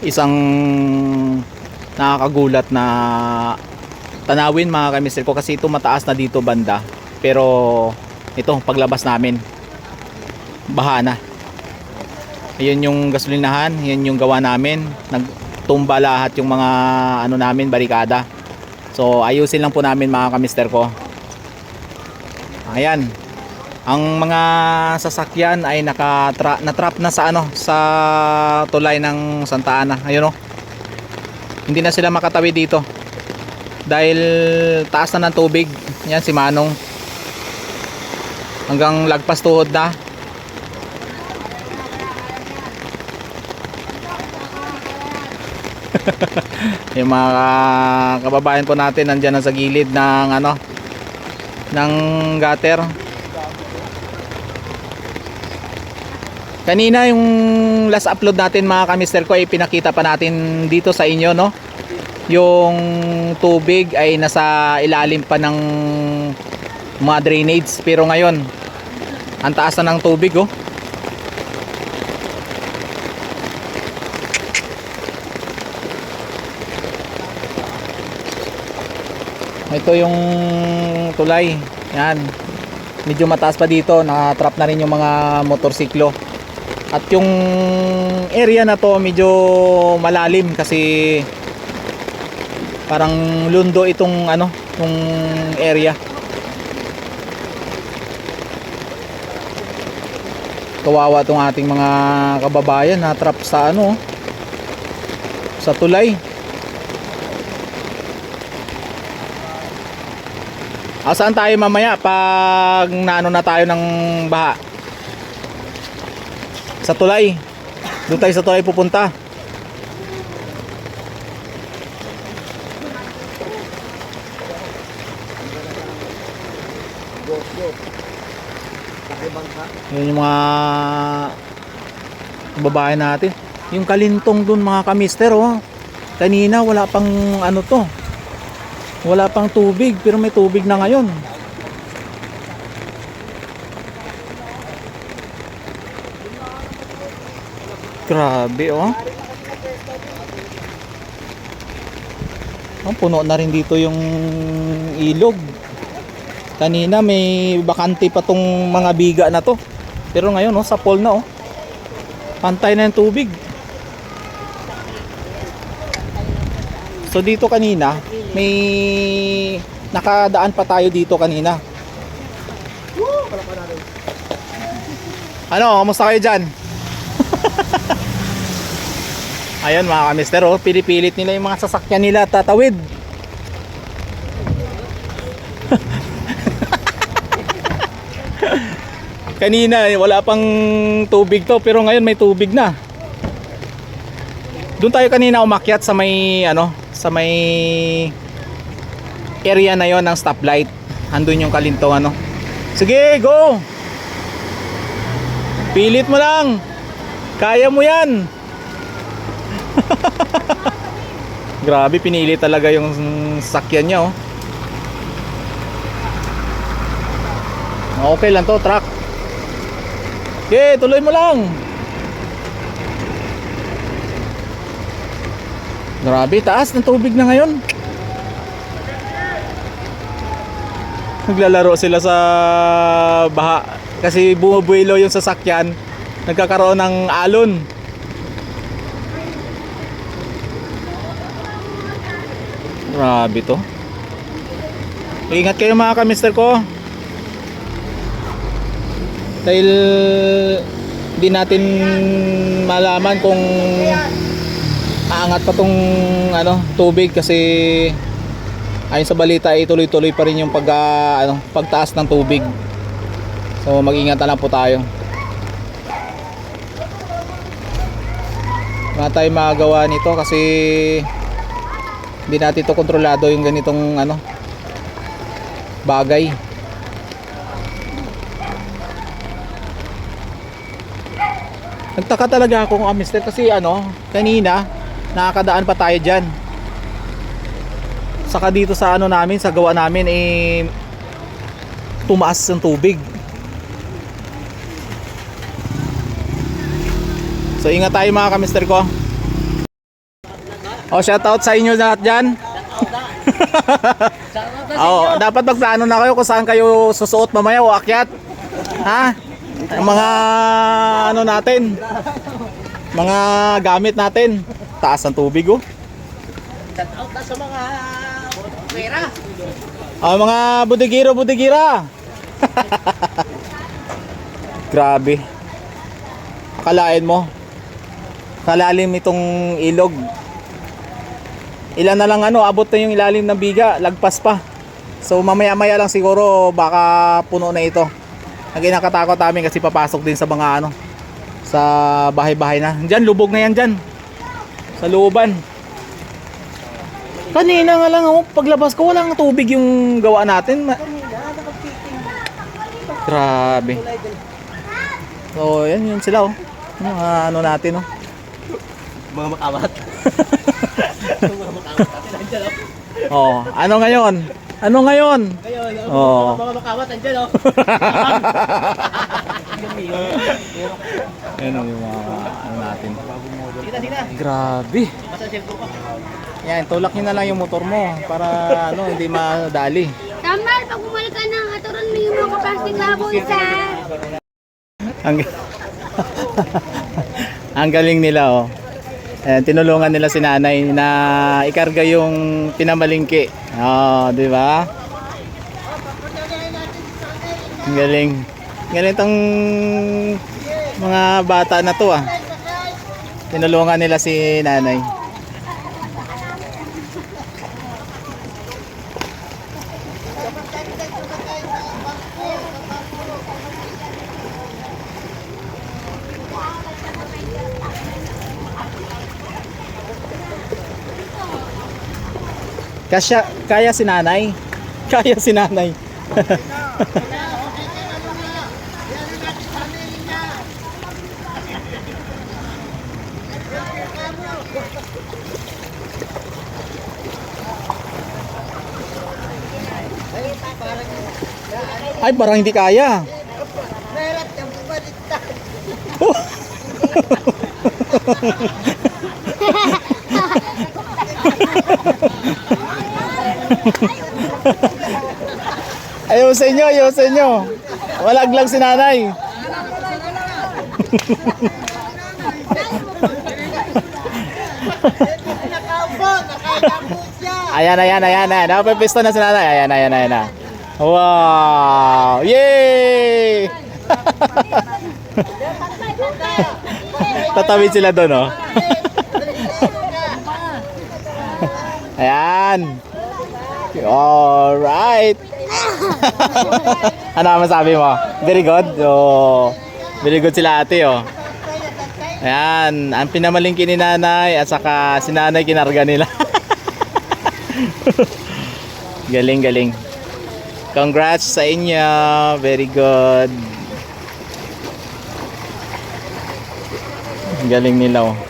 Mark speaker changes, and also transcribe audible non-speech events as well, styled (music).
Speaker 1: isang nakakagulat na tanawin mga kamister ko kasi ito mataas na dito banda. Pero ito paglabas namin baha na. Ayun yung gasolinahan yan yung gawa namin. Nagtumba lahat yung mga ano namin barikada. So ayusin lang po namin mga kamister ko. Ayan ang mga sasakyan ay nakatra na-trap na sa ano sa tulay ng Santa Ana. Ayun oh. Hindi na sila makatawid dito. Dahil taas na ng tubig. Yan si Manong. Hanggang lagpas tuhod na. (laughs) Yung mga kababayan po natin nandyan na sa gilid ng ano ng gutter kanina yung last upload natin mga kamister ko ay pinakita pa natin dito sa inyo no? Yung tubig ay nasa ilalim pa ng mga drainage pero ngayon ang taas na ng tubig oh. Ito yung tulay. Yan. Medyo mataas pa dito. Nakatrap na rin yung mga motorsiklo at yung area na to medyo malalim kasi parang lundo itong ano itong area kawawa tong ating mga kababayan na trap sa ano sa tulay Asaan tayo mamaya pag naano na tayo ng baha? Sa tulay. Doon tayo sa tulay pupunta. Yun yung mga babae natin. Yung kalintong dun mga kamister oh. Kanina wala pang ano to. Wala pang tubig pero may tubig na ngayon. Grabe oh. Oh, puno na rin dito yung ilog. Kanina may bakante pa tong mga biga na to. Pero ngayon oh, sa pool na oh. Pantay na yung tubig. So dito kanina, may nakadaan pa tayo dito kanina. Ano, kamusta kayo dyan? Ayun mga kamister, oh, pilipilit nila yung mga sasakyan nila tatawid. (laughs) Kanina eh, wala pang tubig to pero ngayon may tubig na. Doon tayo kanina umakyat sa may ano, sa may area na yon ng stoplight. Andun yung kalintong ano. Sige, go! Pilit mo lang. Kaya mo yan. (laughs) Grabe, pinili talaga yung sakyan niya oh. Okay lang to, truck. Okay, tuloy mo lang. Grabe, taas ng tubig na ngayon. Naglalaro sila sa baha kasi bumubuelo yung sasakyan. Nagkakaroon ng alon. Grabe to. Ingat kayo mga kamister ko. Dahil di natin malaman kung aangat pa tong ano, tubig kasi ayon sa balita ay tuloy-tuloy pa rin yung pag ah, ano, pagtaas ng tubig. So mag-ingat na lang po tayo. Wala tayong magagawa nito kasi hindi natin to kontrolado yung ganitong ano bagay. Nagtaka talaga ako kung mister kasi ano, kanina nakakadaan pa tayo diyan. Saka dito sa ano namin, sa gawa namin eh tumaas ng tubig. So ingat tayo mga kamister ko. Oh, shout out sa inyo lahat dyan. (laughs) oh, dapat magplano na kayo kung saan kayo susuot mamaya o akyat. Ha? Ang mga ano natin. Mga gamit natin. Taas ng tubig oh.
Speaker 2: Shout out na sa mga pera.
Speaker 1: Ah, mga budigiro, budigira. (laughs) Grabe. Akalain mo. Kalalim itong ilog. Ilan na lang ano, abot na yung ilalim ng biga, lagpas pa. So mamaya-maya lang siguro baka puno na ito. Ang kinakatakot namin kasi papasok din sa mga ano, sa bahay-bahay na. Diyan, lubog na yan dyan. Sa looban. Kanina nga lang ako, paglabas ko walang tubig yung gawa natin. Ma- Grabe. So, yan yun sila oh. Mga ano natin oh.
Speaker 2: Mga makawat. (laughs)
Speaker 1: Oh, ano ngayon? Ano ngayon?
Speaker 2: Ngayon,
Speaker 1: Oo.
Speaker 2: mga makawat, andyan oh.
Speaker 1: Yan oh, yung mga ano natin.
Speaker 2: Sina, sina.
Speaker 1: Grabe.
Speaker 2: Basta cellphone ko.
Speaker 1: Yan, tulak nyo na lang yung motor mo para ano, hindi madali.
Speaker 3: Tamal, pag bumalik ka ng aturon mo yung mga plastic labo isa.
Speaker 1: Ang (laughs) Ang galing nila oh. Ayan, tinulungan nila si nanay na ikarga yung pinamalingki. Oh, di ba? Ang galing. Galing tong mga bata na to ah. Tinulungan nila si nanay. Kasya, kaya si nanay. (laughs) Kaya si nanay. (laughs) Ay, parang hindi kaya. (laughs) Ayaw sa inyo, ayaw sa inyo. Walag lang si nanay. Ayan, ayan, ayan, ayan. Napapista na si nanay. Ayan, ayan, ayan. ayan. Wow! Yay! (laughs) Tatawid sila doon, oh. (laughs) Ayan. Alright. (laughs) ano ang masabi mo? Very good. Oh, very good sila ate, oh. Ayan, ang pinamalingki ni nanay at saka si nanay kinarga nila. (laughs) galing, galing. Congrats sa inyo. Very good. Galing nila, oh.